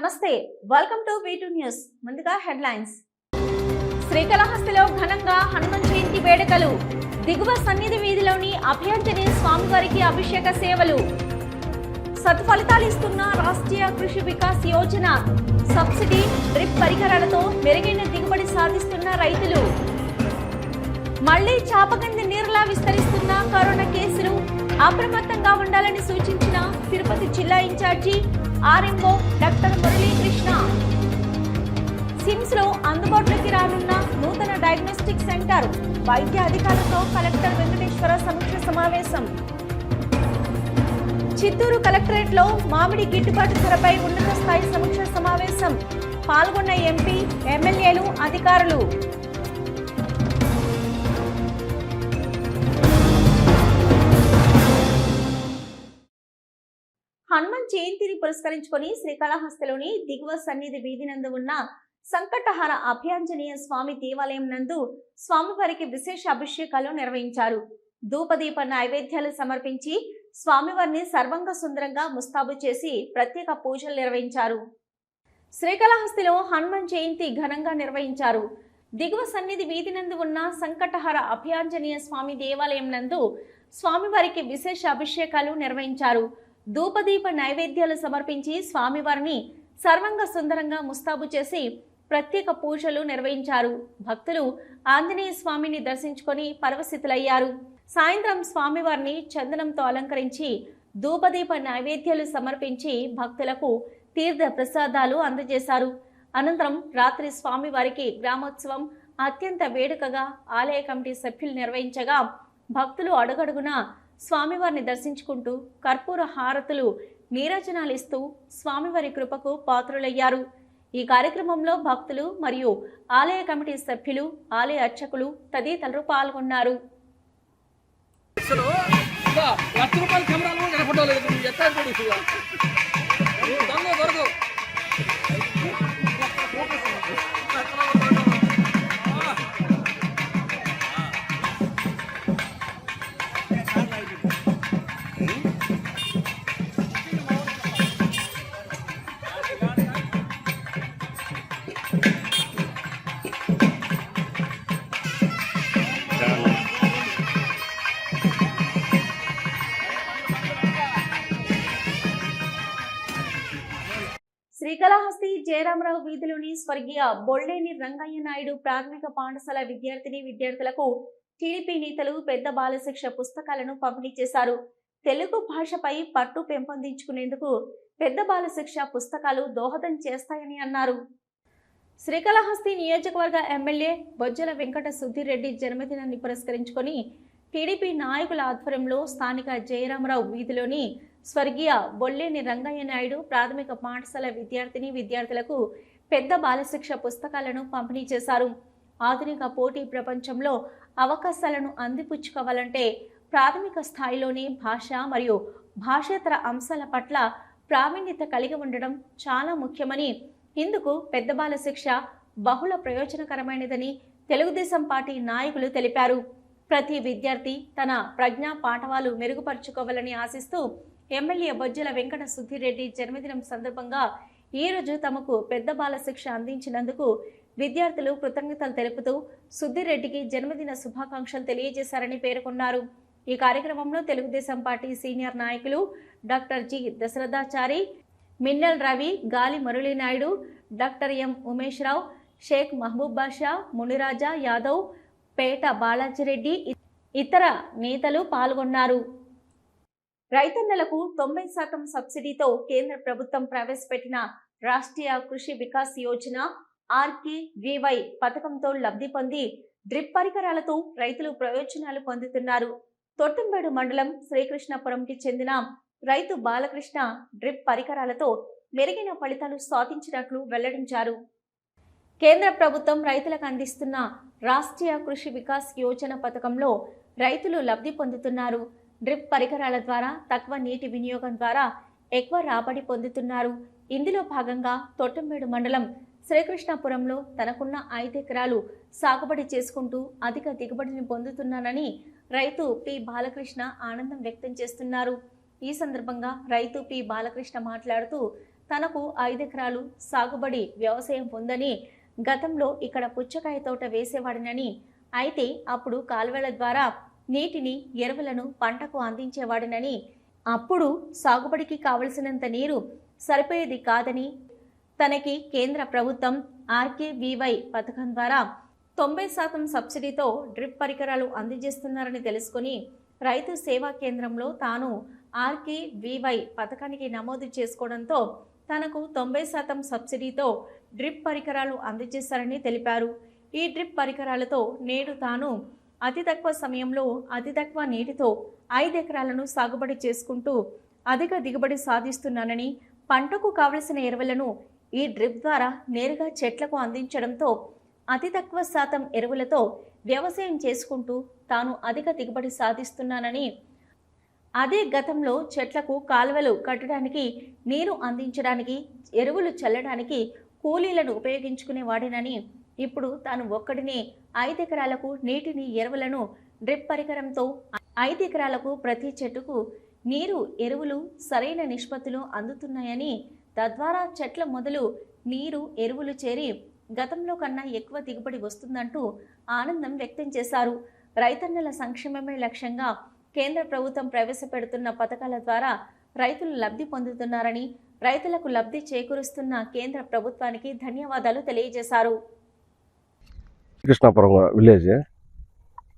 నమస్తే welcome to V news ముందుగా headlines శ్రీకాళహస్తిలో ఘనంగా హనుమాన్ జయంతి వేడుకలు. దిగువ సన్నిధి వీధిలోని అభయాంజనేయ స్వామివారికి అభిషేక సేవలు. సత్ఫలితాలు ఇస్తున్న రాష్ట్రీయ కృషి వికాస్ యోజన. సబ్సిడీ డ్రిప్ పరికరాలతో మెరుగైన దిగుబడి సాధిస్తున్న రైతులు. మళ్ళీ చాపకంది నీరులా విస్తరిస్తున్న కరోనా కేసులు అప్రమత్తంగా ఉండాలని సూచించిన తిరుపతి జిల్లా in charge RMO doctor Muralikrishna. సిమ్స్లో అందుబాటులోకి రానున్న నూతన డయాగ్నోస్టిక్ సెంటర్ వైద్య అధికారులతో కలెక్టర్ వెంకటేశ్వర సమీక్ష సమావేశం. చిత్తూరు కలెక్టరేట్లో మామిడి గిట్టుబాటు ధరపై ఉన్నత స్థాయి సమీక్ష సమావేశం. పాల్గొన్న ఎంపీ ఎమ్మెల్యేలు అధికారులు. జయంతిని పురస్కరించుకొని శ్రీకాళహస్తిలోని దిగువ సన్నిధి వీధి నందు ఉన్న సంకటహార అభయాంజనేయ స్వామి దేవాలయం నందు స్వామివారికి విశేష అభిషేకాలు నిర్వహించారు. ధూపదీప నైవేద్యాలు సమర్పించి స్వామివారిని సర్వంగ సుందరంగా ముస్తాబు చేసి ప్రత్యేక పూజలు నిర్వహించారు. శ్రీకాళహస్తిలో హనుమాన్ జయంతి ఘనంగా నిర్వహించారు. దిగువ సన్నిధి వీధి నందు ఉన్న సంకటహర అభయాంజనేయ స్వామి దేవాలయం నందు స్వామివారికి విశేష అభిషేకాలు నిర్వహించారు. ధూపదీప నైవేద్యాలు సమర్పించి స్వామివారిని సర్వంగ సుందరంగా ముస్తాబు చేసి ప్రత్యేక పూజలు నిర్వహించారు. భక్తులు ఆంజనేయ స్వామిని దర్శించుకొని పరవశితులయ్యారు. సాయంత్రం స్వామివారిని చందనంతో అలంకరించి ధూపదీప నైవేద్యాలు సమర్పించి భక్తులకు తీర్థ ప్రసాదాలు అందజేశారు. అనంతరం రాత్రి స్వామివారికి గ్రామోత్సవం అత్యంత వేడుకగా ఆలయ కమిటీ సభ్యులు నిర్వహించగా భక్తులు అడుగడుగునా స్వామివారిని దర్శించుకుంటూ కర్పూర హారతులు నీరాజనాలు ఇస్తూ స్వామివారి కృపకు పాత్రులయ్యారు. ఈ కార్యక్రమంలో భక్తులు మరియు ఆలయ కమిటీ సభ్యులు ఆలయ అర్చకులు తదితరులు పాల్గొన్నారు. కెమెరాలు శ్రీకాళహస్తి జయరామరావు వీధిలోని స్వర్గీయ బొల్లేని రంగయ్య నాయుడు ప్రాథమిక పాఠశాల విద్యార్థిని విద్యార్థులకు టీడీపీ నేతలు పెద్ద బాలశిక్ష పుస్తకాలను పంపిణీ చేశారు. తెలుగు భాషపై పట్టు పెంపొందించుకునేందుకు పెద్ద బాలశిక్ష పుస్తకాలు దోహదం చేస్తాయని అన్నారు. శ్రీకాళహస్తి నియోజకవర్గ ఎమ్మెల్యే బొజ్జల వెంకట సుధీరెడ్డి జన్మదినాన్ని పురస్కరించుకొని టీడీపీ నాయకుల ఆధ్వర్యంలో స్థానిక జయరామరావు వీధిలోని స్వర్గీయ బొల్లేని రంగయ్య నాయుడు ప్రాథమిక పాఠశాల విద్యార్థిని విద్యార్థులకు పెద్ద బాలశిక్ష పుస్తకాలను పంపిణీ చేశారు. ఆధునిక పోటీ ప్రపంచంలో అవకాశాలను అందిపుచ్చుకోవాలంటే ప్రాథమిక స్థాయిలోనే భాష మరియు భాషేతర అంశాల పట్ల ప్రావీణ్యత కలిగి ఉండడం చాలా ముఖ్యమని ఇందుకు పెద్ద బాల శిక్ష బహుళ ప్రయోజనకరమైనదని తెలుగుదేశం పార్టీ నాయకులు తెలిపారు. ప్రతి విద్యార్థి తన ప్రజ్ఞా పాఠవాలు మెరుగుపరుచుకోవాలని ఆశిస్తూ ఎమ్మెల్యే బొజ్జల వెంకట సుధీరెడ్డి జన్మదినం సందర్భంగా ఈ రోజు తమకు పెద్ద బాల శిక్ష అందించినందుకు విద్యార్థులు కృతజ్ఞతలు తెలుపుతూ సుద్దిరెడ్డికి జన్మదిన శుభాకాంక్షలు తెలియజేశారని పేర్కొన్నారు. ఈ కార్యక్రమంలో తెలుగుదేశం పార్టీ సీనియర్ నాయకులు doctor G Dasarathachari Minnal Ravi Gali Muralinaidu doctor M Umesh Rao Shaik Mahaboob Basha Muniraja Yadav Peta Balajireddy ఇతర నేతలు పాల్గొన్నారు. రైతన్నలకు తొంభై శాతం సబ్సిడీతో కేంద్ర ప్రభుత్వం ప్రవేశపెట్టిన రాష్ట్రీయ కృషి వికాస్ యోజన ఆర్కేవివై పథకంతో లబ్ధి పొంది డ్రిప్ పరికరాలతో రైతులు ప్రయోజనాలు పొందుతున్నారు. తొట్టంబేడు మండలం శ్రీకృష్ణపురంకి చెందిన రైతు బాలకృష్ణ డ్రిప్ పరికరాలతో మెరుగైన ఫలితాలు సాధించినట్లు వెల్లడించారు. కేంద్ర ప్రభుత్వం రైతులకు అందిస్తున్న రాష్ట్రీయ కృషి వికాస్ యోజన పథకంలో రైతులు లబ్ధి పొందుతున్నారు. డ్రిప్ పరికరాల ద్వారా తక్కువ నీటి వినియోగం ద్వారా ఎక్కువ రాబడి పొందుతున్నారు. ఇందులో భాగంగా తొట్టంబేడు మండలం శ్రీకృష్ణాపురంలో తనకున్న ఐదు ఎకరాలు సాగుబడి చేసుకుంటూ అధిక దిగుబడిని పొందుతున్నానని రైతు పి. బాలకృష్ణ ఆనందం వ్యక్తం చేస్తున్నారు. ఈ సందర్భంగా రైతు పి. బాలకృష్ణ మాట్లాడుతూ తనకు ఐదు ఎకరాలు సాగుబడి వ్యవసాయం ఉందని గతంలో ఇక్కడ పుచ్చకాయ తోట వేసేవాడినని అయితే అప్పుడు కాలువల ద్వారా నీటిని ఎరువులను పంటకు అందించేవాడినని. అప్పుడు సాగుబడికి కావలసినంత నీరు సరిపోయేది కాదని తనకి కేంద్ర ప్రభుత్వం ఆర్కేవీవై పథకం ద్వారా తొంభై శాతం సబ్సిడీతో డ్రిప్ పరికరాలు అందజేస్తున్నారని తెలుసుకుని రైతు సేవా కేంద్రంలో తాను ఆర్కేవీవై పథకానికి నమోదు చేసుకోవడంతో తనకు తొంభై శాతం సబ్సిడీతో డ్రిప్ పరికరాలు అందజేస్తారని తెలిపారు. ఈ డ్రిప్ పరికరాలతో నేడు తాను అతి తక్కువ సమయంలో అతి తక్కువ నీటితో ఐదు ఎకరాలను సాగుబడి చేసుకుంటూ అధిక దిగుబడి సాధిస్తున్నానని పంటకు కావలసిన ఎరువులను ఈ డ్రిప్ ద్వారా నేరుగా చెట్లకు అందించడంతో అతి తక్కువ శాతం ఎరువులతో వ్యవసాయం చేసుకుంటూ తాను అధిక దిగుబడి సాధిస్తున్నానని అదే గతంలో చెట్లకు కాలువలు కట్టడానికి నీరు అందించడానికి ఎరువులు చల్లడానికి కూలీలను ఉపయోగించుకునేవాడినని ఇప్పుడు తాను ఒక్కడినే ఐదు ఎకరాలకు నీటిని ఎరువులను డ్రిప్ పరికరంతో ఐదు ఎకరాలకు ప్రతి చెట్టుకు నీరు ఎరువులు సరైన నిష్పత్తిలో అందుతున్నాయని తద్వారా చెట్ల మొదలు నీరు ఎరువులు చేరి గతంలో కన్నా ఎక్కువ దిగుబడి వస్తుందంటూ ఆనందం వ్యక్తం చేశారు. రైతన్నల సంక్షేమమే లక్ష్యంగా కేంద్ర ప్రభుత్వం ప్రవేశపెడుతున్న పథకాల ద్వారా రైతులు లబ్ధి పొందుతున్నారని రైతులకు లబ్ధి చేకూరుస్తున్న కేంద్ర ప్రభుత్వానికి ధన్యవాదాలు తెలియజేశారు. కృష్ణాపురం విలేజ్.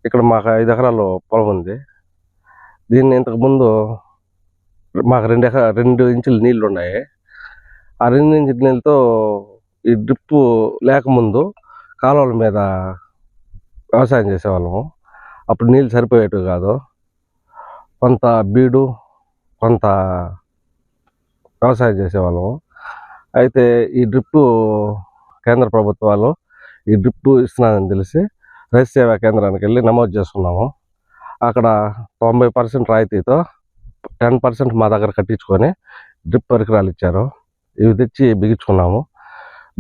ఇక్కడ మాకు ఐదు ఎకరాలు పొలం ఉంది. దీన్ని ఇంతకుముందు మాకు రెండు ఎకరా రెండు ఇంచులు నీళ్ళు ఉన్నాయి. ఆ రెండు ఇంచుల నీళ్ళతో ఈ డ్రిప్ లేకముందు కాలువల మీద వ్యవసాయం చేసేవాళ్ళము. అప్పుడు నీళ్ళు సరిపోయేటివి కాదు. కొంత బీడు కొంత వ్యవసాయం చేసేవాళ్ళము. అయితే ఈ డ్రిప్పు కేంద్ర ప్రభుత్వాలు ఈ డ్రిప్ ఇస్తున్నారని తెలిసి రైతు సేవా కేంద్రానికి వెళ్ళి నమోదు చేసుకున్నాము. అక్కడ తొంభై పర్సెంట్ రాయితీతో టెన్ పర్సెంట్ మా దగ్గర కట్టించుకొని డ్రిప్ పరికరాలు ఇచ్చారు. ఇవి తెచ్చి బిగించుకున్నాము.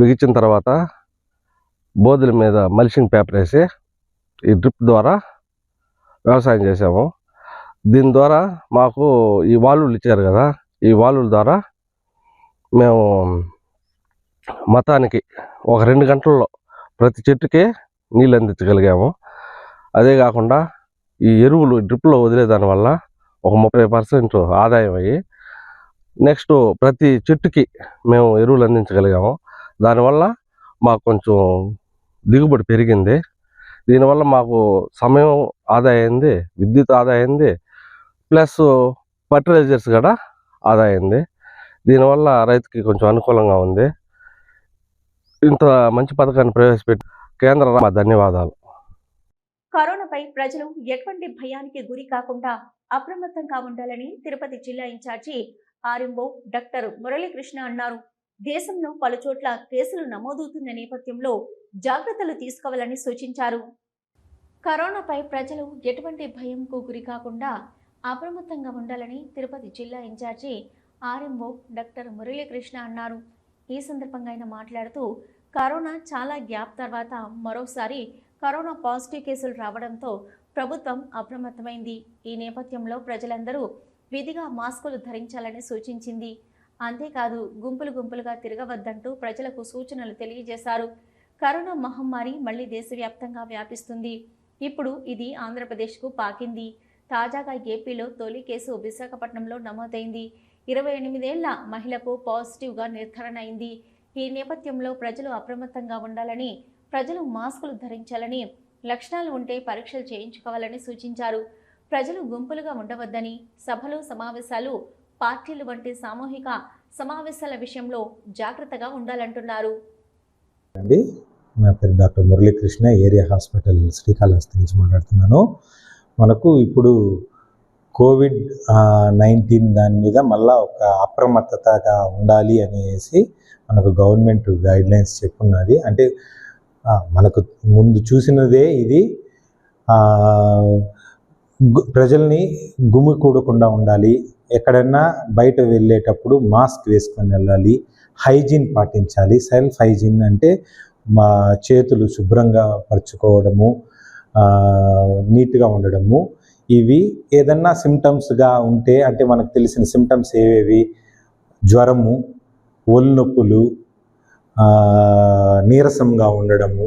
బిగించిన తర్వాత బోధుల మీద మల్షింగ్ పేపర్ వేసి ఈ డ్రిప్ ద్వారా వ్యవసాయం చేసాము దీని ద్వారా మాకు ఈ వాల్వులు ఇచ్చారు కదా ఈ వాల్వుల ద్వారా మేము మతానికి ఒక రెండు గంటల్లో ప్రతి చెట్టుకి నీళ్ళు అందించగలిగాము అదే కాకుండా ఈ ఎరువులు డ్రిప్లో వదిలే దానివల్ల ఒక ముప్పై పర్సెంట్ ఆదాయం అయ్యి నెక్స్ట్ ప్రతి చెట్టుకి మేము ఎరువులు అందించగలిగాము. దానివల్ల మాకు కొంచెం దిగుబడి పెరిగింది. దీనివల్ల మాకు సమయం ఆదా అయింది విద్యుత్ ఆదా అయింది ప్లస్ ఫర్టిలైజర్స్ కూడా ఆదా అయింది దీనివల్ల రైతుకి కొంచెం అనుకూలంగా ఉంది. ఇంత మంచి పథకాన్ని ప్రవేశపెట్టి కేంద్ర ధన్యవాదాలు. కరోనాపై ప్రజలు ఎటువంటి భయానికి గురి కాకుండా అప్రమత్తంగా ఉండాలని తిరుపతి జిల్లా ఇన్ఛార్జి ఆర్ఎంఓ డాక్టర్ మురళీకృష్ణ అన్నారు. దేశంలో పలుచోట్ల కేసులు నమోదవుతున్న నేపథ్యంలో జాగ్రత్తలు తీసుకోవాలని సూచించారు. కరోనాపై ప్రజలు ఎటువంటి భయంకు గురి కాకుండా అప్రమత్తంగా ఉండాలని తిరుపతి జిల్లా ఇన్ఛార్జి ఆర్ఎంఓ డాక్టర్ మురళీకృష్ణ అన్నారు. ఈ సందర్భంగా ఆయన మాట్లాడుతూ కరోనా చాలా గ్యాప్ తర్వాత మరోసారి కరోనా పాజిటివ్ కేసులు రావడంతో ప్రభుత్వం అప్రమత్తమైంది. ఈ నేపథ్యంలో ప్రజలందరూ విధిగా మాస్కులు ధరించాలని సూచించింది. అంతేకాదు గుంపులు గుంపులుగా తిరగవద్దంటూ ప్రజలకు సూచనలు తెలియజేశారు. కరోనా మహమ్మారి మళ్ళీ దేశవ్యాప్తంగా వ్యాపిస్తుంది. ఇప్పుడు ఇది ఆంధ్రప్రదేశ్కు పాకింది. తాజాగా ఏపీలో తొలి కేసు విశాఖపట్నంలో నమోదైంది. ఇరవై ఎనిమిదేళ్ళ మహిళకు పాజిటివ్గా నిర్ధారణ అయింది ఈ నేపథ్యంలో ప్రజలు అప్రమత్తంగా ఉండాలని ప్రజలు మాస్కులు ధరించాలని లక్షణాలు ఉంటే పరీక్షలు చేయించుకోవాలని సూచించారు. ప్రజలు గుంపులుగా ఉండవద్దని సభలు సమావేశాలు పార్టీలు వంటి సామూహిక సమావేశాల విషయంలో జాగ్రత్తగా ఉండాలంటున్నారు. అండి నా పేరు doctor Muralikrishna area hospital Srikalahasti నుంచి మాట్లాడుతున్నాను. మనకు ఇప్పుడు కోవిడ్ నైన్టీన్ దాని మీద మళ్ళా ఒక అప్రమత్తతగా ఉండాలి అనేసి మనకు గవర్నమెంట్ గైడ్లైన్స్ చెప్పున్నది. అంటే మనకు ముందు చూసినదే ఇది. ప్రజల్ని గుమి ప్రజల్ని ఉండాలి. ఎక్కడన్నా బయట వెళ్ళేటప్పుడు మాస్క్ వేసుకొని వెళ్ళాలి. హైజీన్ పాటించాలి. సెల్ఫ్ హైజీన్ అంటే మా చేతులు శుభ్రంగా పరుచుకోవడము నీట్గా ఉండడము. ఇవి ఏదన్నా సిమ్టమ్స్గా ఉంటే అంటే మనకు తెలిసిన సిమ్టమ్స్ ఏవేవి? జ్వరము ఒళ్ళు నొప్పులు నీరసంగా ఉండడము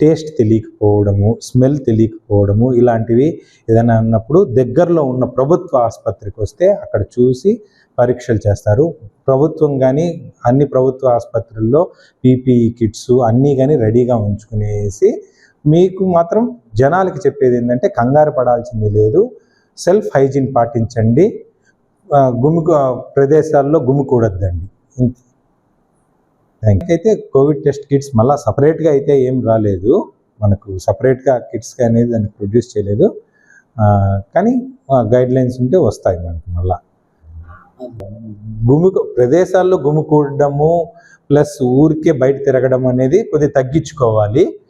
టేస్ట్ తెలియకపోవడము స్మెల్ తెలియకపోవడము ఇలాంటివి ఏదైనా ఉన్నప్పుడు దగ్గరలో ఉన్న ప్రభుత్వ ఆసుపత్రికి వస్తే అక్కడ చూసి పరీక్షలు చేస్తారు. ప్రభుత్వం కానీ అన్ని ప్రభుత్వ ఆసుపత్రుల్లో పీపీఈ కిట్స్ అన్నీ కానీ రెడీగా ఉంచుకునేసి మీకు మాత్రం జనాలకి చెప్పేది ఏంటంటే కంగారు పడాల్సింది లేదు. సెల్ఫ్ హైజీన్ పాటించండి. ఆ, ప్రదేశాల్లో గుమికూడద్దండి. ఇంత- అయితే కోవిడ్ టెస్ట్ కిట్స్ మళ్ళీ సపరేట్గా అయితే ఏం రాలేదు. మనకు సపరేట్గా కిట్స్ అనేది దానికి ప్రొడ్యూస్ చేయలేదు. కానీ గైడ్ లైన్స్ ఉంటే వస్తాయి మనకు మళ్ళా. గుమి ప్రదేశాల్లో గుమికూడడము ప్లస్ ఊరికే బయట తిరగడం అనేది కొద్దిగా తగ్గించుకోవాలి.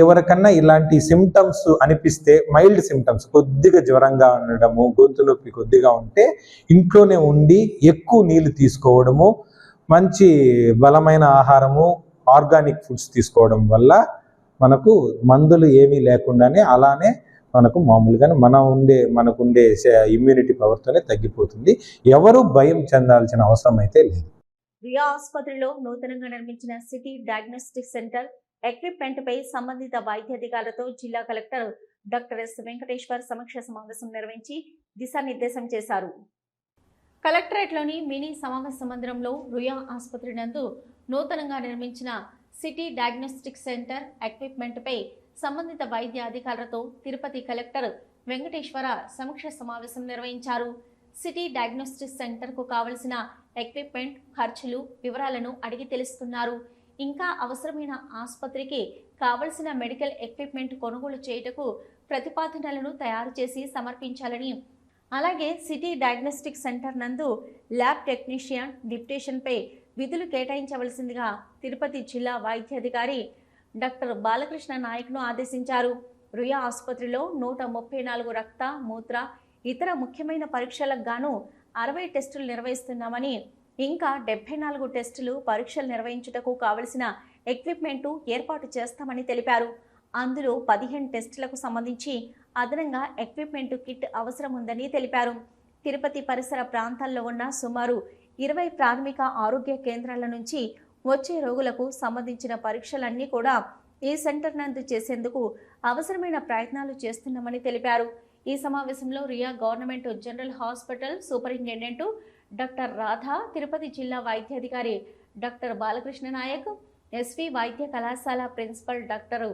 ఎవరికన్నా ఇలాంటి సిమ్టమ్స్ అనిపిస్తే మైల్డ్ సిమ్టమ్స్ కొద్దిగా జ్వరంగా ఉండడము గొంతు నొప్పి కొద్దిగా ఉంటే ఇంట్లోనే ఉండి ఎక్కువ నీళ్ళు తీసుకోవడము మంచి బలమైన ఆహారము ఆర్గానిక్ ఫుడ్స్ తీసుకోవడం వల్ల మనకు మందులు ఏమీ లేకుండానే అలానే మనకు మామూలుగానే మన ఉండే మనకు ఉండే ఇమ్యూనిటీ పవర్తోనే తగ్గిపోతుంది. ఎవరు భయం చెందాల్సిన అవసరం అయితే లేదు. రియా ఆసుపత్రిలో నూతనంగా నిర్మించిన సిటీ డయాగ్నోస్టిక్ సెంటర్ ఎక్విప్మెంట్ పై సంబంధిత వైద్యాధికారులతో జిల్లా కలెక్టర్ డాక్టర్ ఎస్. వెంకటేశ్వర్ సమీక్ష సమావేశం నిర్వహించి దిశానిర్దేశం చేశారు. కలెక్టరేట్లోని మినీ సమావేశ మందిరంలో రుయా ఆసుపత్రి నందు నూతనంగా నిర్మించిన సిటీ డయాగ్నోస్టిక్ సెంటర్ ఎక్విప్మెంట్ పై సంబంధిత వైద్య అధికారులతో తిరుపతి కలెక్టర్ వెంకటేశ్వర సమీక్ష సమావేశం నిర్వహించారు. సిటీ డయాగ్నోస్టిక్ సెంటర్కు కావలసిన ఎక్విప్మెంట్ ఖర్చులు వివరాలను అడిగి తెలుసుకున్నారు. ఇంకా అవసరమైన ఆసుపత్రికి కావలసిన మెడికల్ ఎక్విప్మెంట్ కొనుగోలు చేయుటకు ప్రతిపాదనలను తయారు చేసి సమర్పించాలని. అలాగే సిటీ డయాగ్నోస్టిక్ సెంటర్ నందు ల్యాబ్ టెక్నీషియన్ డిప్యూటేషన్పై విధులు కేటాయించవలసిందిగా తిరుపతి జిల్లా వైద్యాధికారి డాక్టర్ బాలకృష్ణ నాయక్ను ఆదేశించారు. రుయా ఆసుపత్రిలో నూట ముప్పై నాలుగు రక్త మూత్ర ఇతర ముఖ్యమైన పరీక్షలకు గాను అరవై టెస్టులు నిర్వహిస్తున్నామని ఇంకా డెబ్బై నాలుగు టెస్టులు పరీక్షలు నిర్వహించుటకు కావలసిన ఎక్విప్మెంటు ఏర్పాటు చేస్తామని తెలిపారు. అందులో పదిహేను టెస్టులకు సంబంధించి అదనంగా ఎక్విప్మెంట్ కిట్ అవసరం ఉందని తెలిపారు. తిరుపతి పరిసర ప్రాంతాల్లో ఉన్న సుమారు ఇరవై ప్రాథమిక ఆరోగ్య కేంద్రాల నుంచి వచ్చే రోగులకు సంబంధించిన పరీక్షలన్నీ కూడా ఈ సెంటర్ నందు చేసేందుకు అవసరమైన ప్రయత్నాలు చేస్తున్నామని తెలిపారు. ఈ సమావేశంలో area government general hospital superintendent doctor Radha Tirupati జిల్లా వైద్యాధికారి డాక్టర్ బాలకృష్ణ నాయక్ ఎస్వి వైద్య కళాశాల principal doctor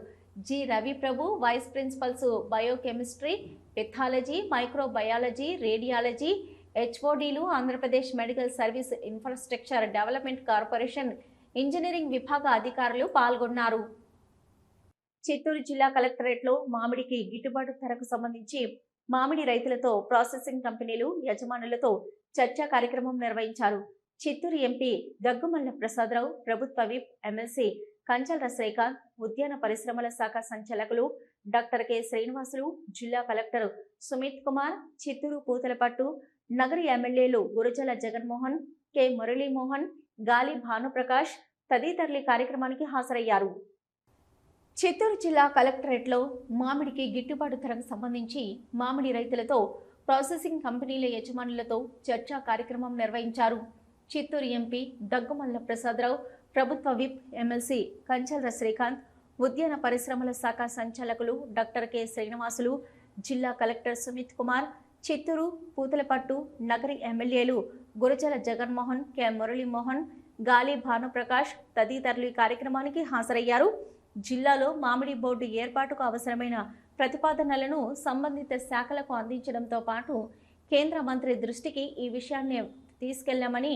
G Ravi Prabhu vice principals biochemistry pathology microbiology radiology హెచ్ఓడీలు Andhra Pradesh medical service infrastructure development corporation engineering విభాగ అధికారులు పాల్గొన్నారు. చిత్తూరు జిల్లా కలెక్టరేట్లో మామిడికి గిట్టుబాటు ధరకు సంబంధించి మామిడి రైతులతో ప్రాసెసింగ్ కంపెనీలు యజమానులతో చర్చా కార్యక్రమం నిర్వహించారు. చిత్తూరు ఎంపీ దగ్గుమల్ల ప్రసాదరావు ప్రభుత్వ విప్ ఎమ్మెల్సీ కంచల శ్రీకాంత్ ఉద్యాన పరిశ్రమల శాఖ సంచాలకులు డాక్టర్ కె శ్రీనివాసులు జిల్లా కలెక్టర్ సుమిత్ కుమార్ చిత్తూరు పూతలపట్టు నగరి ఎమ్మెల్యేలు గురజల జగన్మోహన్ కె మురళీమోహన్ గాలి భానుప్రకాష్ తదితరులు కార్యక్రమానికి హాజరయ్యారు. చిత్తూరు జిల్లా కలెక్టరేట్లో మామిడికి గిట్టుబాటు ధరకు సంబంధించి మామిడి రైతులతో ప్రాసెసింగ్ కంపెనీల యజమానులతో చర్చా కార్యక్రమం నిర్వహించారు. చిత్తూరు ఎంపీ దగ్గుమల్ల ప్రసాదరావు ప్రభుత్వ విప్ ఎమ్మెల్సీ కంచల్ర శ్రీకాంత్ ఉద్యాన పరిశ్రమల శాఖ సంచాలకులు డాక్టర్ కె శ్రీనివాసులు జిల్లా కలెక్టర్ సుమిత్ కుమార్ చిత్తూరు పూతలపట్టు నగరి ఎమ్మెల్యేలు గురజల జగన్మోహన్ కె మురళీమోహన్ గాలి భానుప్రకాష్ తదితరులు ఈ కార్యక్రమానికి హాజరయ్యారు. జిల్లాలో మామిడి బోర్డు ఏర్పాటుకు అవసరమైన ప్రతిపాదనలను సంబంధిత శాఖలకు అందించడంతో పాటు కేంద్ర మంత్రి దృష్టికి ఈ విషయాన్ని తీసుకెళ్ళామని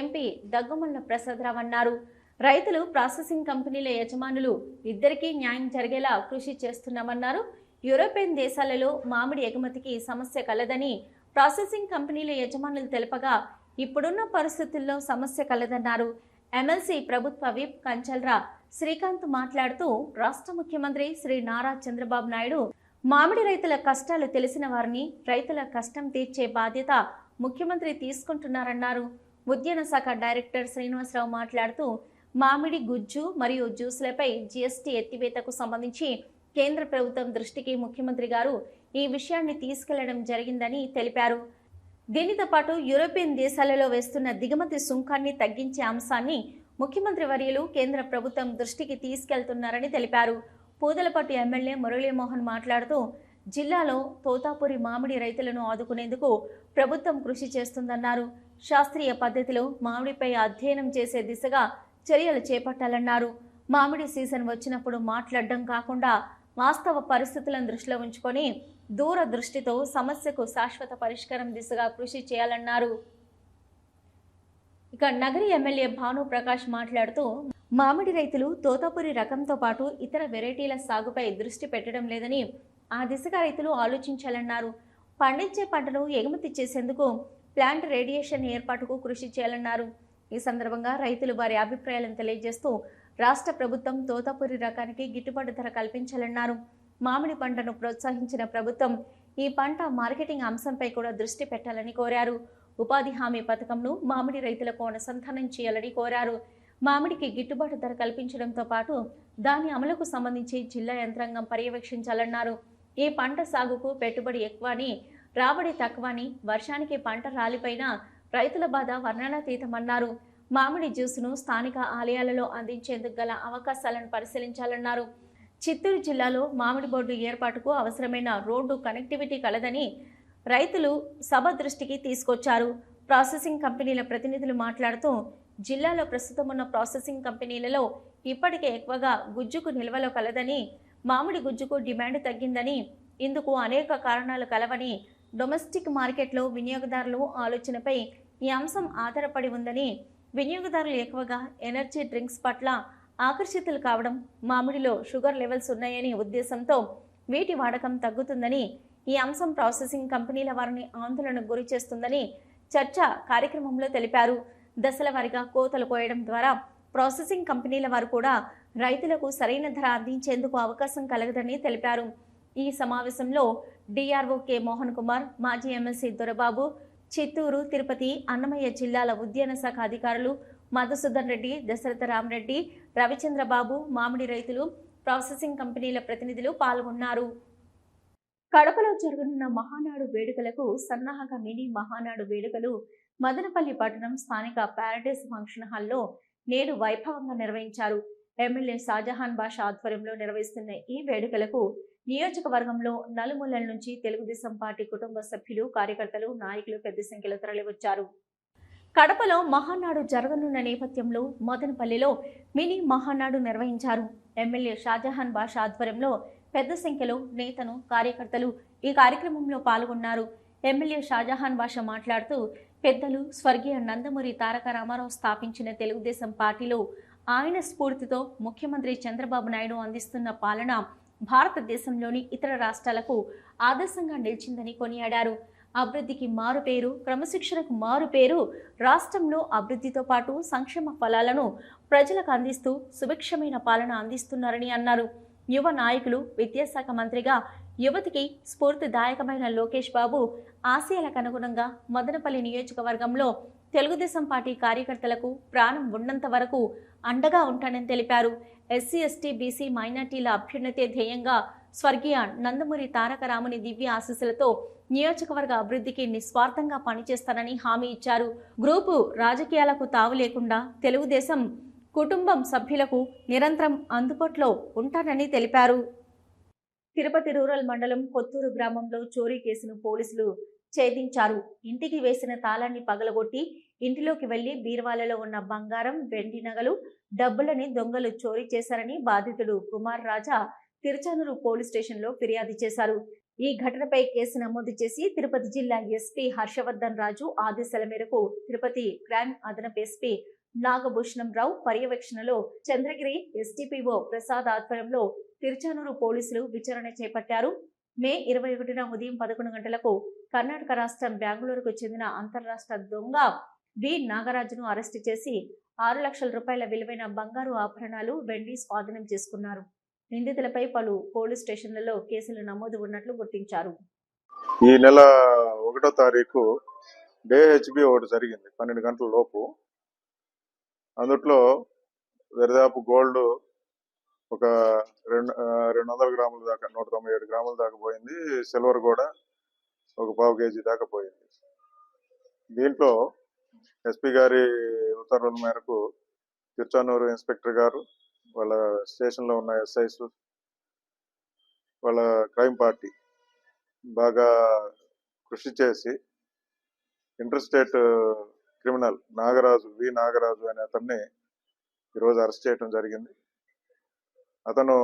ఎంపీ దగ్గుమల్ల ప్రసాదరావు అన్నారు. రైతులు ప్రాసెసింగ్ కంపెనీల యజమానులు ఇద్దరికీ న్యాయం జరిగేలా కృషి చేస్తున్నామన్నారు. యూరోపియన్ దేశాలలో మామిడి ఎగుమతికి సమస్య కలదని ప్రాసెసింగ్ కంపెనీల యజమానులు తెలపగా ఇప్పుడున్న పరిస్థితుల్లో సమస్య కలదన్నారు. ఎమ్మెల్సీ ప్రభుత్వ విప్ కంచల్రా శ్రీకాంత్ మాట్లాడుతూ రాష్ట్ర ముఖ్యమంత్రి శ్రీ నారా చంద్రబాబు నాయుడు మామిడి రైతుల కష్టాలు తెలిసిన వారిని రైతుల కష్టం తీర్చే బాధ్యత ముఖ్యమంత్రి తీసుకుంటున్నారన్నారు. ఉద్యాన శాఖ డైరెక్టర్ శ్రీనివాసరావు మాట్లాడుతూ మామిడి గుజ్జు మరియు జ్యూస్లపై జీఎస్టీ ఎత్తివేతకు సంబంధించి కేంద్ర ప్రభుత్వం దృష్టికి ముఖ్యమంత్రి గారు ఈ విషయాన్ని తీసుకెళ్ళడం జరిగిందని తెలిపారు. దీనితో పాటు యూరోపియన్ దేశాలలో వేస్తున్న దిగుమతి సుంకాన్ని తగ్గించే అంశాన్ని ముఖ్యమంత్రి వర్యులు కేంద్ర ప్రభుత్వం దృష్టికి తీసుకెళ్తున్నారని తెలిపారు. పూదలపట్టు ఎమ్మెల్యే మురళీమోహన్ మాట్లాడుతూ జిల్లాలో తోతాపురి మామిడి రైతులను ఆదుకునేందుకు ప్రభుత్వం కృషి చేస్తుందన్నారు. శాస్త్రీయ పద్ధతిలో మామిడిపై అధ్యయనం చేసే దిశగా చర్యలు చేపట్టాలన్నారు. మామిడి సీజన్ వచ్చినప్పుడు మాట్లాడడం కాకుండా వాస్తవ పరిస్థితులను దృష్టిలో ఉంచుకొని దూర దృష్టితో సమస్యకు శాశ్వత పరిష్కారం దిశగా కృషి చేయాలన్నారు. ఇక నగరి ఎమ్మెల్యే భాను ప్రకాష్ మాట్లాడుతూ మామిడి రైతులు తోతాపురి రకంతో పాటు ఇతర వెరైటీల సాగుపై దృష్టి పెట్టడం లేదని ఆ దిశగా రైతులు ఆలోచించాలన్నారు. పండించే పంటను ఎగుమతి చేసేందుకు ప్లాంట్ రేడియేషన్ ఏర్పాటుకు కృషి చేయాలన్నారు. ఈ సందర్భంగా రైతులు వారి అభిప్రాయాలను తెలియజేస్తూ రాష్ట్ర ప్రభుత్వం తోతాపురి రకానికి గిట్టుబాటు ధర కల్పించాలన్నారు. మామిడి పంటను ప్రోత్సహించిన ప్రభుత్వం ఈ పంట మార్కెటింగ్ అంశంపై కూడా దృష్టి పెట్టాలని కోరారు. ఉపాధి హామీ పథకంను మామిడి రైతులకు అనుసంధానం చేయాలని కోరారు. మామిడికి గిట్టుబాటు ధర కల్పించడంతో పాటు దాని అమలుకు సంబంధించి జిల్లా యంత్రాంగం పర్యవేక్షించాలన్నారు. ఈ పంట సాగుకు పెట్టుబడి ఎక్కువని రాబడి తక్కువని వర్షానికి పంట రాలిపైన రైతుల బాధ వర్ణనాతీతమన్నారు. మామిడి జ్యూస్ను స్థానిక ఆలయాలలో అందించేందుకు గల అవకాశాలను పరిశీలించాలన్నారు. చిత్తూరు జిల్లాలో మామిడి బోర్డు ఏర్పాటుకు అవసరమైన రోడ్డు కనెక్టివిటీ కలదని రైతులు సభ దృష్టికి తీసుకొచ్చారు. ప్రాసెసింగ్ కంపెనీల ప్రతినిధులు మాట్లాడుతూ జిల్లాలో ప్రస్తుతం ఉన్న ప్రాసెసింగ్ కంపెనీలలో ఇప్పటికే ఎక్కువగా గుజ్జుకు నిల్వలో కలదని మామిడి గుజ్జుకు డిమాండ్ తగ్గిందని ఇందుకు అనేక కారణాలు కలవని డొమెస్టిక్ మార్కెట్లో వినియోగదారులు ఆలోచనపై ఈ అంశం ఆధారపడి ఉందని వినియోగదారులు ఎక్కువగా ఎనర్జీ డ్రింక్స్ పట్ల ఆకర్షితులు కావడం మామిడిలో షుగర్ లెవెల్స్ ఉన్నాయనే ఉద్దేశంతో వీటి వాడకం తగ్గుతుందని ఈ అంశం ప్రాసెసింగ్ కంపెనీల వారిని ఆందోళనకు గురి చేస్తుందని చర్చ కార్యక్రమంలో తెలిపారు. దశల వారిగా కోతలు కోయడం ద్వారా ప్రాసెసింగ్ కంపెనీల వారు కూడా రైతులకు సరైన ధర అందించేందుకు అవకాశం కలగదని తెలిపారు. ఈ సమావేశంలో డిఆర్ఓ కె మోహన్ కుమార్ మాజీ ఎమ్మెల్సీ దొరబాబు చిత్తూరు తిరుపతి అన్నమయ్య జిల్లాల ఉద్యాన శాఖ అధికారులు మధుసూదన్ రెడ్డి దశరథ రామరెడ్డి రవిచంద్రబాబు మామిడి రైతులు ప్రాసెసింగ్ కంపెనీల ప్రతినిధులు పాల్గొన్నారు. కడపలో జరగనున్న మహానాడు వేడుకలకు సన్నాహక మినీ మహానాడు వేడుకలు మదనపల్లి పట్టణం స్థానిక ప్యారడైస్ ఫంక్షన్ హాల్లో నేడు వైభవంగా నిర్వహించారు. ఎమ్మెల్యే షాజహాన్ బాషా ఆధ్వర్యంలో నిర్వహిస్తున్న ఈ వేడుకలకు నియోజకవర్గంలో నలుమూలల నుంచి తెలుగుదేశం పార్టీ కుటుంబ సభ్యులు కార్యకర్తలు నాయకులు పెద్ద సంఖ్యలో తరలివచ్చారు. కడపలో మహానాడు జరగనున్న నేపథ్యంలో మదనపల్లిలో మినీ మహానాడు నిర్వహించారు. ఎమ్మెల్యే షాజహాన్ బాషా ఆధ్వర్యంలో పెద్ద సంఖ్యలో నేతను కార్యకర్తలు ఈ కార్యక్రమంలో పాల్గొన్నారు. ఎమ్మెల్యే షాజహాన్ బాషా మాట్లాడుతూ పెద్దలు స్వర్గీయ నందమూరి తారక రామారావు స్థాపించిన తెలుగుదేశం పార్టీలో ఆయన స్ఫూర్తితో ముఖ్యమంత్రి చంద్రబాబు నాయుడు అందిస్తున్న పాలన భారతదేశంలోని ఇతర రాష్ట్రాలకు ఆదర్శంగా నిలిచిందని కొనియాడారు. అభివృద్ధికి మారు పేరు క్రమశిక్షణకు మారు పేరు రాష్ట్రంలో అభివృద్ధితో పాటు సంక్షేమ ఫలాలను ప్రజలకు అందిస్తూ సుభిక్షమైన పాలన అందిస్తున్నారని అన్నారు. యువ నాయకులు విద్యాశాఖ మంత్రిగా యువతికి స్ఫూర్తిదాయకమైన లోకేష్ బాబు ఆశయాలకు అనుగుణంగా మదనపల్లి నియోజకవర్గంలో తెలుగుదేశం పార్టీ కార్యకర్తలకు ప్రాణం ఉన్నంత వరకు అండగా ఉంటానని తెలిపారు. ఎస్సీ ఎస్టీ బీసీ మైనార్టీల అభ్యున్నతే ధ్యేయంగా స్వర్గీయ నందమూరి తారక రాముని దివ్య ఆశీస్సులతో నియోజకవర్గ అభివృద్ధికి నిస్వార్థంగా పనిచేస్తానని హామీ ఇచ్చారు. గ్రూపు రాజకీయాలకు తావు లేకుండా తెలుగుదేశం కుటుంబం సభ్యులకు నిరంతరం అందుబాటులో ఉంటానని తెలిపారు. తిరుపతి రూరల్ మండలం కొత్తూరు గ్రామంలో చోరీ కేసును పోలీసులు ఛేదించారు. ఇంటికి వేసిన తాళాన్ని పగలగొట్టి ఇంటిలోకి వెళ్ళి బీర్వాలలో ఉన్న బంగారం వెండి నగలు డబ్బులని దొంగలు చోరీ చేశారని బాధితుడు కుమార్ రాజా తిరుచానూరు పోలీస్ స్టేషన్లో ఫిర్యాదు చేశారు. ఈ ఘటనపై కేసు నమోదు చేసి తిరుపతి జిల్లా ఎస్పీ హర్షవర్ధన్ రాజు ఆదేశాల మేరకు తిరుపతి క్రైమ్ అదనపు ఎస్పీ నాగభూషణం రావు పర్యవేక్షణలో చంద్రగిరి ఎస్డిపిఓ ప్రసాద్ ఆధ్వర్యంలో తిరుచానూరు పోలీసులు విచారణ చేపట్టారు. మే ఇరవై ఒకటిన ఉదయం పదకొండు గంటలకు కర్ణాటక రాష్ట్రం బెంగళూరుకు చెందిన అంతర్రాష్ట్ర దొంగ వి. నాగరాజును అరెస్టు చేసి ఆరు లక్షల రూపాయల విలువైన బంగారు ఆభరణాలు వెండి స్వాధీనం చేసుకున్నారు. నిందితులపై పలు పోలీస్ స్టేషన్లలో కేసులు నమోదు ఉన్నట్లు గుర్తించారు. ఈ నెల ఒకటో తారీఖు డే హెచ్బి ఒకటి జరిగింది. పన్నెండు గంటల లోపు అందుట్లో దరిదాపు గోల్డ్ ఒక రెండు రెండు వందల గ్రాముల దాకా నూట తొంభై ఏడు గ్రాముల దాకా పోయింది. సిల్వర్ కూడా ఒక పావు కేజీ దాకా పోయింది. దీంట్లో ఎస్పీ గారి ఉత్తర్వుల మేరకు తిరుచానూరు ఇన్స్పెక్టర్ గారు వాళ్ళ స్టేషన్లో ఉన్న ఎస్ఐస్ వాళ్ళ క్రైమ్ పార్టీ బాగా కృషి చేసి inter state criminal Nagaraju V Nagaraju అనే అతన్ని ఈరోజు అరెస్ట్ చేయడం జరిగింది. అతను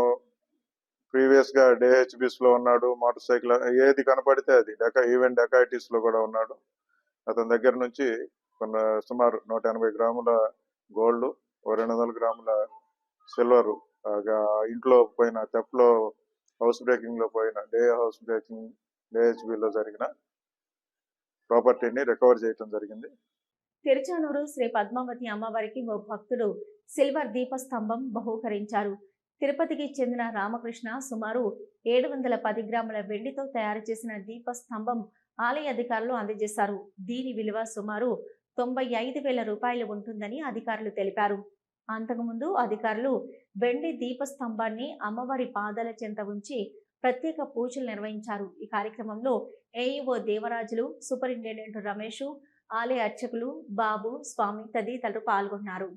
ప్రీవియస్గా లో ఉన్నాడు మోటార్ సైకిల్ ఏది కనపడితే అది డెకా ఈవెన్ డెకాయిటీస్లో కూడా ఉన్నాడు. అతని దగ్గర నుంచి కొన్ని సుమారు నూట ఎనభై గ్రాముల గోల్డ్ ఓ రెండు వందల గ్రాముల సిల్వర్ ఇంట్లో పోయిన తెప్పలో హౌస్ బ్రేకింగ్లో పోయిన డే హౌస్ బ్రేకింగ్ DHB లో జరిగిన ప్రాపర్టీని రికవర్ చేయటం జరిగింది. తిరుచానూరు శ్రీ పద్మావతి అమ్మవారికి ఓ భక్తుడు సిల్వర్ దీపస్తంభం బహూకరించారు. తిరుపతికి చెందిన రామకృష్ణ సుమారు ఏడు వందల పది గ్రాముల వెండితో తయారు చేసిన దీపస్తంభం ఆలయ అధికారులు అందజేశారు. దీని విలువ సుమారు తొంభై ఐదు వేల రూపాయలు ఉంటుందని అధికారులు తెలిపారు. అంతకుముందు అధికారులు వెండి దీపస్తంభాన్ని అమ్మవారి పాదాల చెంత ఉంచి ప్రత్యేక పూజలు నిర్వహించారు. ఈ కార్యక్రమంలో ఏఈఓ దేవరాజులు సూపరింటెండెంట్ రమేష్ ఆలయ అర్చకులు బాబు స్వామి తదితరులు పాల్గొన్నారు.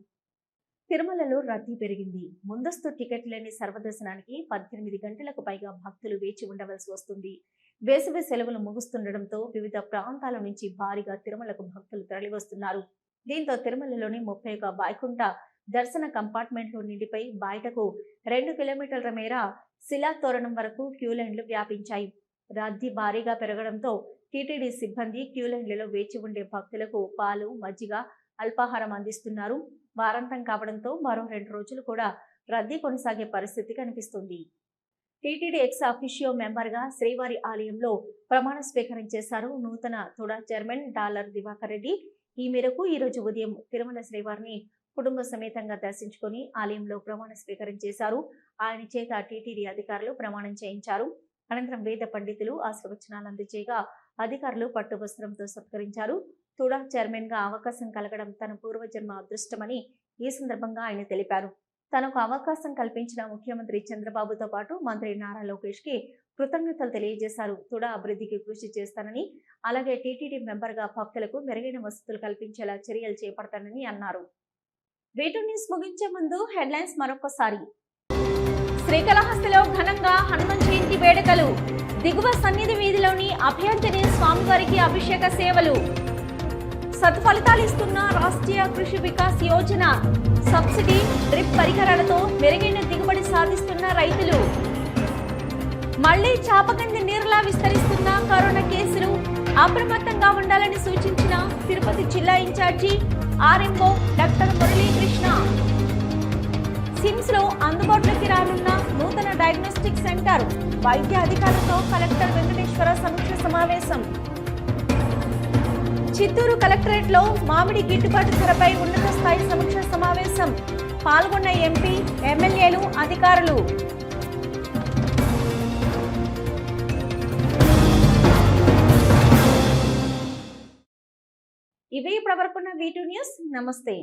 తిరుమలలో రద్దీ పెరిగింది. ముందస్తు టికెట్ లేని సర్వదర్శనానికి పద్దెనిమిది గంటలకు పైగా భక్తులు వేచి ఉండవలసి వస్తుంది. వేసవి సెలవులు ముగుస్తుండటంతో వివిధ ప్రాంతాల నుంచి భారీగా తిరుమలకు భక్తులు తరలివస్తున్నారు. దీంతో తిరుమలలోని ముప్పై ఒక వైకుంఠ దర్శన కంపార్ట్మెంట్లు నిండిపై బయటకు రెండు కిలోమీటర్ల మేర శిలా తోరణం వరకు క్యూ లైన్లు వ్యాపించాయి. రద్దీ భారీగా పెరగడంతో టీటీడీ సిబ్బంది క్యూ లైన్లలో వేచి ఉండే భక్తులకు పాలు మజ్జిగ అల్పాహారం అందిస్తున్నారు. వారాంతం కావడంతో మరో రెండు రోజులు కూడా రద్దీ కొనసాగే పరిస్థితి కనిపిస్తుంది. టీటీడీ ఎక్స్ ఆఫీషియో మెంబర్గా శ్రీవారి ఆలయంలో ప్రమాణ స్వీకారం చేశారు నూతన తుడా చైర్మన్ డాలర్ దివాకర్ రెడ్డి. ఈ మేరకు ఈ రోజు ఉదయం తిరుమల శ్రీవారిని కుటుంబ సమేతంగా దర్శించుకొని ఆలయంలో ప్రమాణ స్వీకారం చేశారు. ఆయన చేత టీటీడీ అధికారులు ప్రమాణం చేయించారు. అనంతరం వేద పండితులు ఆశీర్వచనాలు అందజేయగా అధికారులు పట్టువస్త్రంతో సత్కరించారు. తుడా చైర్మన్గా అవకాశం కలగడం తన పూర్వజన్మ అదృష్టమని ఈ సందర్భంగా ఆయన తెలిపారు. తనకు అవకాశం కల్పించిన ముఖ్యమంత్రి చంద్రబాబుతో పాటు మంత్రి నారా లోకేష్కి కృతజ్ఞతలు తెలియజేశారు. తుడా అభివృద్ధికి కృషి చేస్తానని అలాగే టీటీడీ మెంబర్గా భక్తులకు మెరుగైన వసతులు కల్పించేలా చర్యలు చేపడతానని అన్నారు. వీటి న్యూస్ ముగించే ముందు హెడ్లైన్స్ మరొకసారి శ్రీకాళహస్తిలో ఘనంగా హనుమాన్ జయంతి వేడుకలు. దిగువ సన్నిధి వీధిలోని అభ్యంతరి స్వామివారికి అభిషేక సేవలు. సత్ఫలితాలు ఇస్తున్న రాష్ట్రీయ కృషి వికాస్ యోజన. సబ్సిడీ డ్రిప్ పరికరాలతో మెరుగైన దిగుబడి సాధిస్తున్న రైతులు. మళ్ళీ చాపకంది నీరులా విస్తరిస్తున్న కరోనా కేసులు అప్రమత్తంగా ఉండాలని సూచించిన తిరుపతి జిల్లా in charge RMO doctor Muralikrishna. సిమ్స్లో అందుబాటులోకి రానున్న నూతన డయాగ్నోస్టిక్ సెంటర్ వైద్య అధికారులతో కలెక్టర్ వెంకటేశ్వర సమీక్ష సమావేశం. చిత్తూరు కలెక్టరేట్లో మామిడి గిట్టుబాటు ధరపై ఉన్నత స్థాయి సమీక్ష సమావేశం. పాల్గొన్న ఎంపీ ఎమ్మెల్యేలు అధికారులు. ఇవే ఇప్పటివరకున్న వీటూ న్యూస్ నమస్తే.